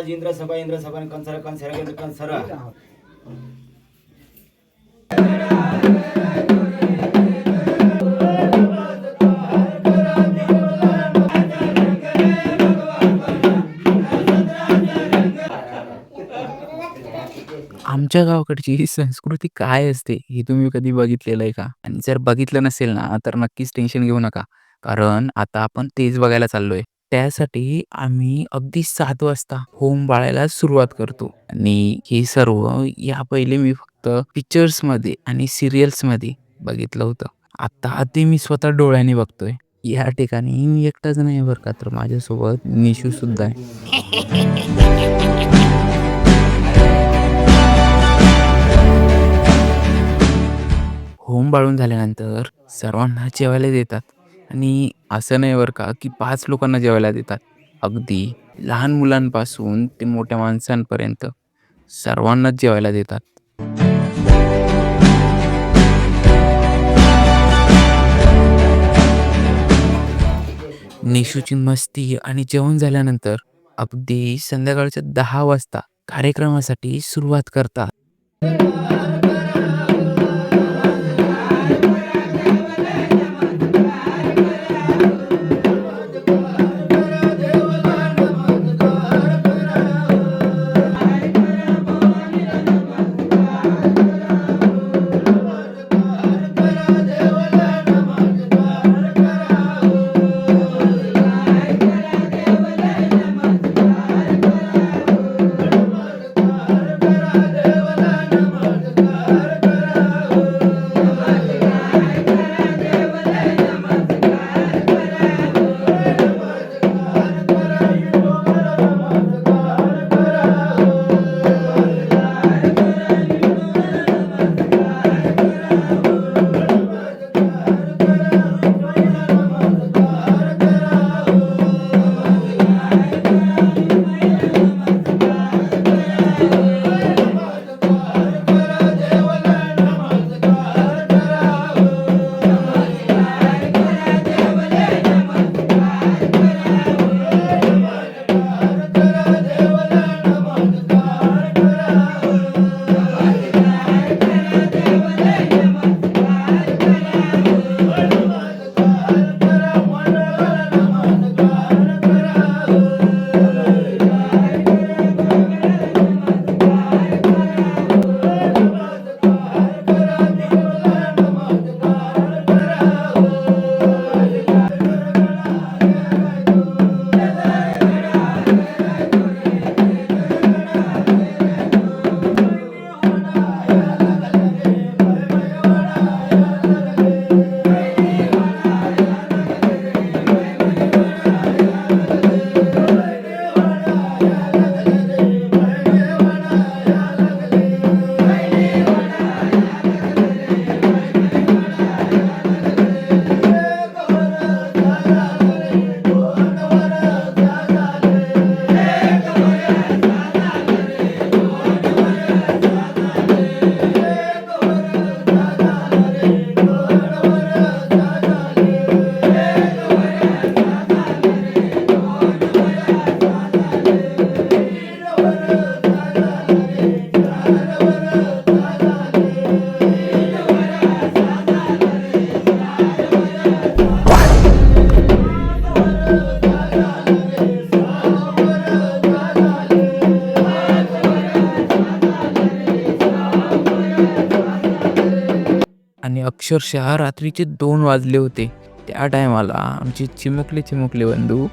इंद्र सभा इंद्र सभा कंसर कंसर कंसर आमच्या गावाकडची ही संस्कृती काय असते हे तुम्ही कधी बघितलेलं आहे का? आणि जर बघितलं नसेल ना, तर नक्कीच टेन्शन घेऊ नका. कारण आता आपण तेच बघायला चाललोय. त्यासाठी आम्ही अगदी 7:00 वाजता होम बाळायला सुरुवात करतो आणि हे सर्व या पहिले मी फक्त पिक्चर्समध्ये आणि सीरियल्समध्ये बघितलं होतं. आता ते मी स्वतः डोळ्याने बघतोय. या ठिकाणी मी एकटाच नाही बरं का, तर माझ्यासोबत निशू सुद्धा आहे. होम बाळून झाल्यानंतर सर्वांना जेवायला देतात आणि असं नाही बरं का, की पाच लोकांना जेवायला देतात. अगदी लहान मुलांपासून ते मोठ्या माणसांपर्यंत सर्वांनाच जेवायला देतात. निशूची मस्ती आणि जेवण झाल्यानंतर अगदी संध्याकाळच्या दहा वाजता कार्यक्रमासाठी सुरुवात करतात. आणि अक्षरशः रात्रीचे दोन वाजले होते. त्या टायमाला आमचे चिमुकले चिमुकले बंधू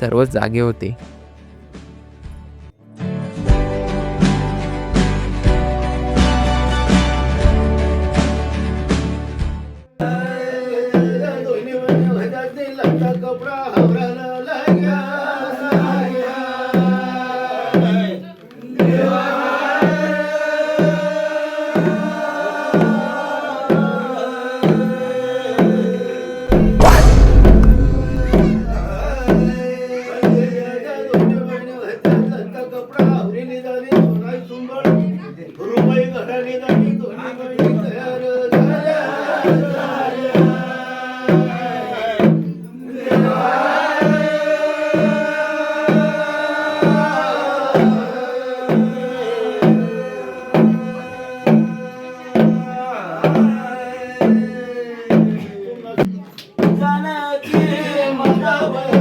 सर्व जागे होते. Yahweh.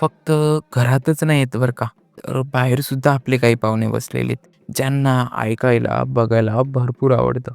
फक्त घरातच नाही येत बरं का. तर बाहेर सुद्धा आपले काही पाहुणे बसलेले आहेत. ज्यांना ऐकायला बघायला भरपूर आवडतं.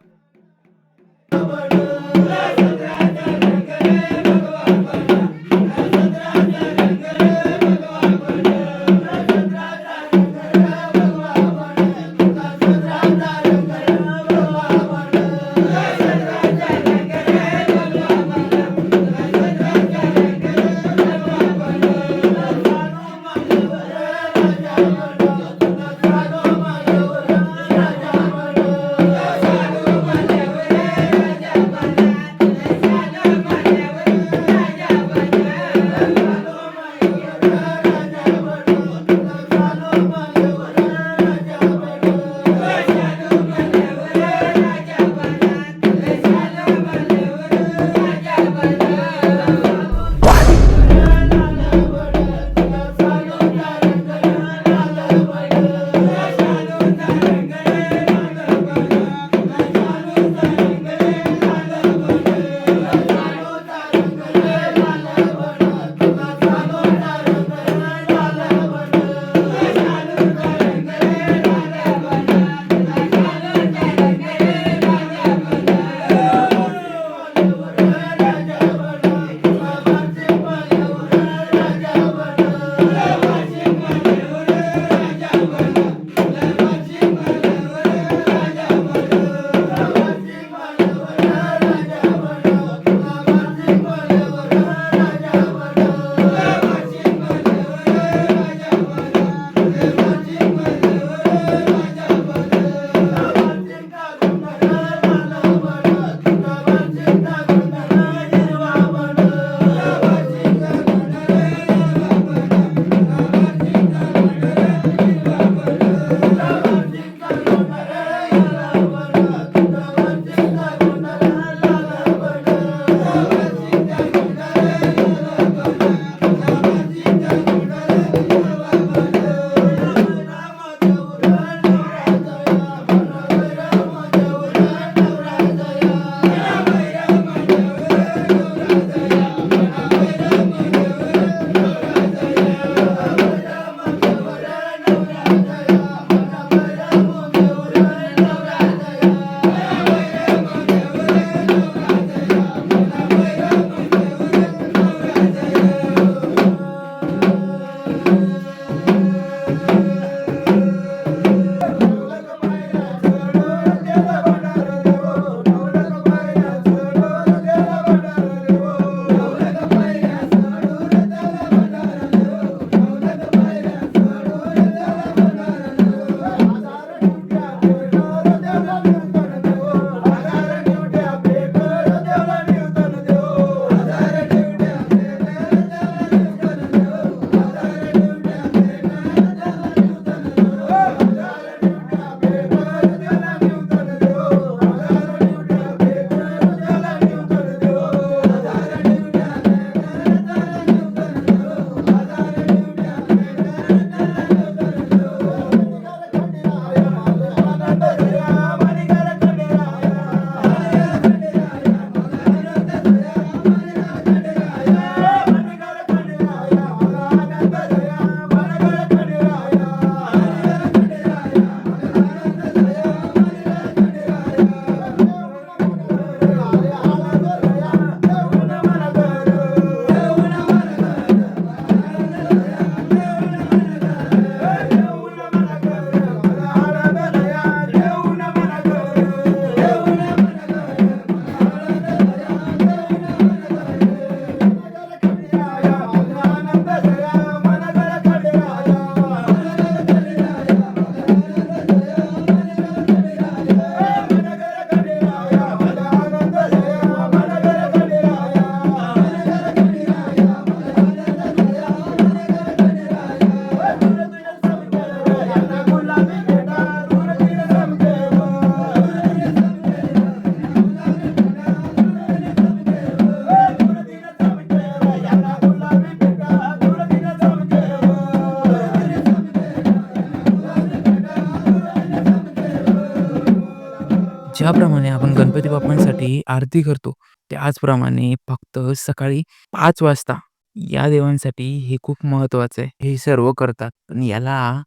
गणपती बाप्पांसाठी आरती करतो त्याचप्रमाणे फक्त सकाळी पाच वाजता या देवांसाठी हे खूप महत्वाचं आहे. हे सर्व करतात. पण याला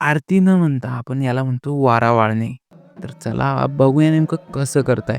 आरती न म्हणता आपण याला म्हणतो वारा वाळणे. तर चला बघूया नेमकं कसं करताय.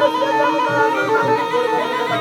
Thank you.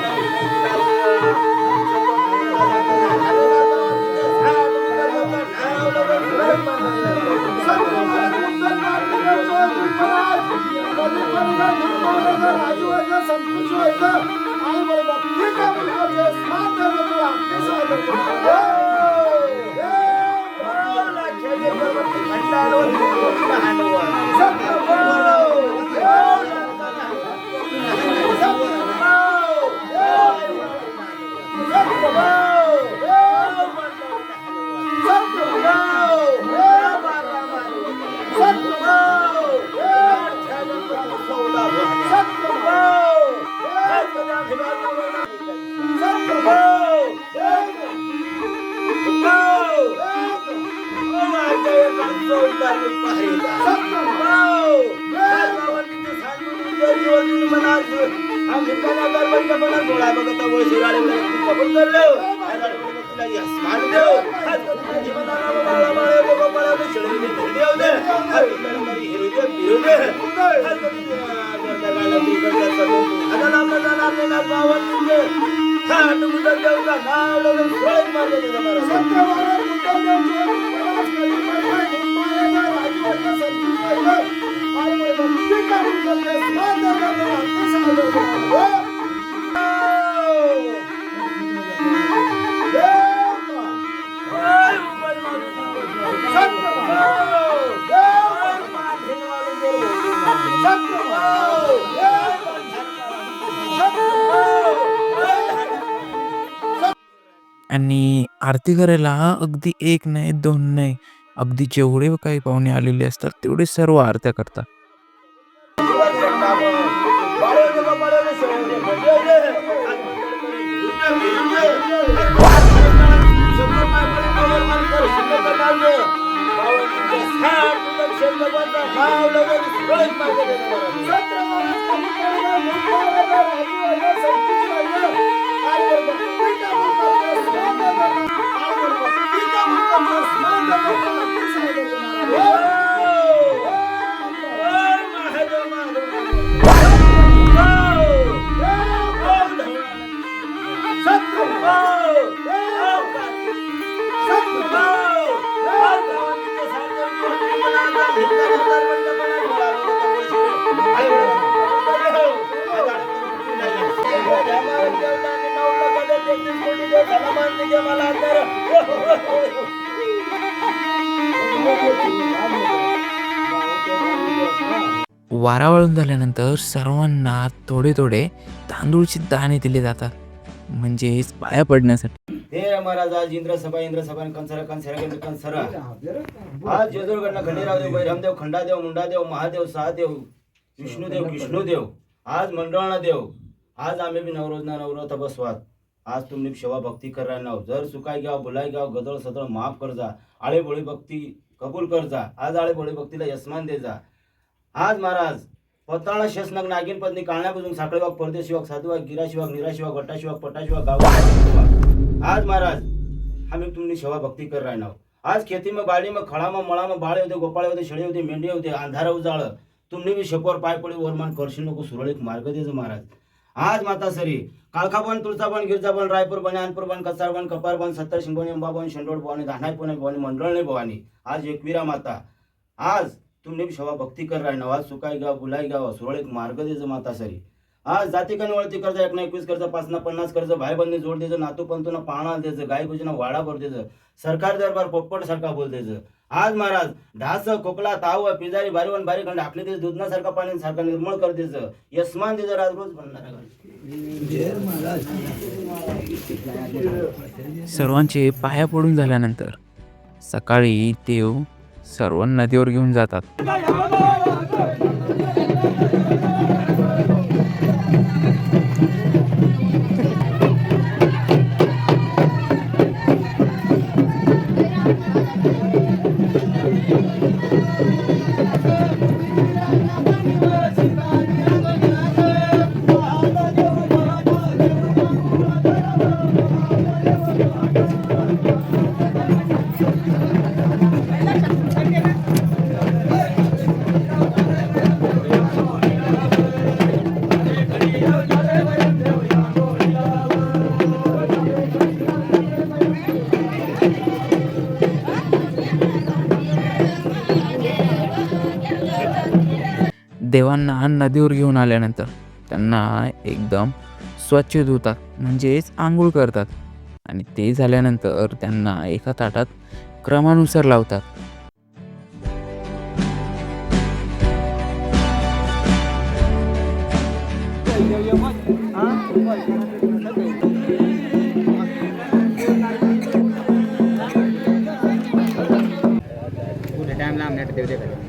Oh! आणि आरती करायला अगदी एक नाही, दोन नाही, अगदी जेवढे काही पाहुणे आलेले असतात तेवढे सर्व आरत्या करतात. Pablo, Dios, Padre de nosotros, nos Ay, वारा वळून झाल्यानंतर सर्वांना थोडे थोडे तांदूळचे दाणे दिले जातात. म्हणजेच पाया पडण्यासाठी. हे महाराजा आज इंद्र सभा इंद्र सभा कंसरा कंसर केंद्र कंसरा. आज जेजूरकडनं खंडेरावदेव बैरामदेव खंडादेव मुंडादेव महादेव सहादेव विष्णुदेव कृष्णुदेव आज मंडळना देव. आज आम्ही बी नवरोजना नवरथ बसवात. आज तुम्ही सेवा भक्ती करायला नाव जर सुकाय गाव बुलाय गाव गदळ सदळ माफ कर जा आळेबोळी भक्ती कबूल कर जा आज आळे भक्तीला यस्मान दे जा आज महाराज पताळा शेषनाग नागिन पत्नी काळण्यापासून साखळेवाग परदेशिवाग साधुवाग गिराशिवाग निराशिवाग गटाशिवाग पटाशिवाग गाव आज महाराज आम्ही तुम्ही सेवा भक्ती कर राहणार आज खेती मग बाड़ी मग खळा मग मळा मग बाळे होते गोपाळे होते शेळे होते मेंढे होते अंधारा उजाळ. तुम्ही बी शेकोर पाय पडू वरमान करशील नको सुरळीत मार्ग देजो महाराज. आज माता सरी काळखाबन तुळसाबन गिरजाबन रायपूर बन अनपूर बन कसारबन कपारबन सत्तर शिंगोणी अंबाबन शेंडोड भवानी धानाई पुणे भवानी मंडळणे भवानी आज एकवीरा माता. आज तुमने भी शोभा भक्ती कर राय नवाज सुकाई गाव बुलाई गाव सुरळीत मार्ग देज माता सरी. आज जाती कन वळती कर्ज एक एकवीस कर्ज पाच ना पन्नास कर्ज भाईबंदी जोड देज नातू पंतून पाणा देज गाय गुजना वाडा भर देज सरकार दरबार पोपट सारखा बोल देज आज महाराज ढास खोकला ताव पिजारी बारीवन बारी खंड आपले ते दुधना सारखा पाणी सारखा निर्मळ कर देज यस्मान देज आज रोज म्हणणार सर्वांचे पाया पडून झाल्यानंतर सकाळी देव सर्व नदीवर घेऊन जातात. देवांना नदीवर घेऊन आल्यानंतर त्यांना एकदम स्वच्छ धुतात म्हणजेच आंघोळ करतात. आणि ते झाल्यानंतर त्यांना एका ताटात क्रमानुसार लावतात. टाइम ला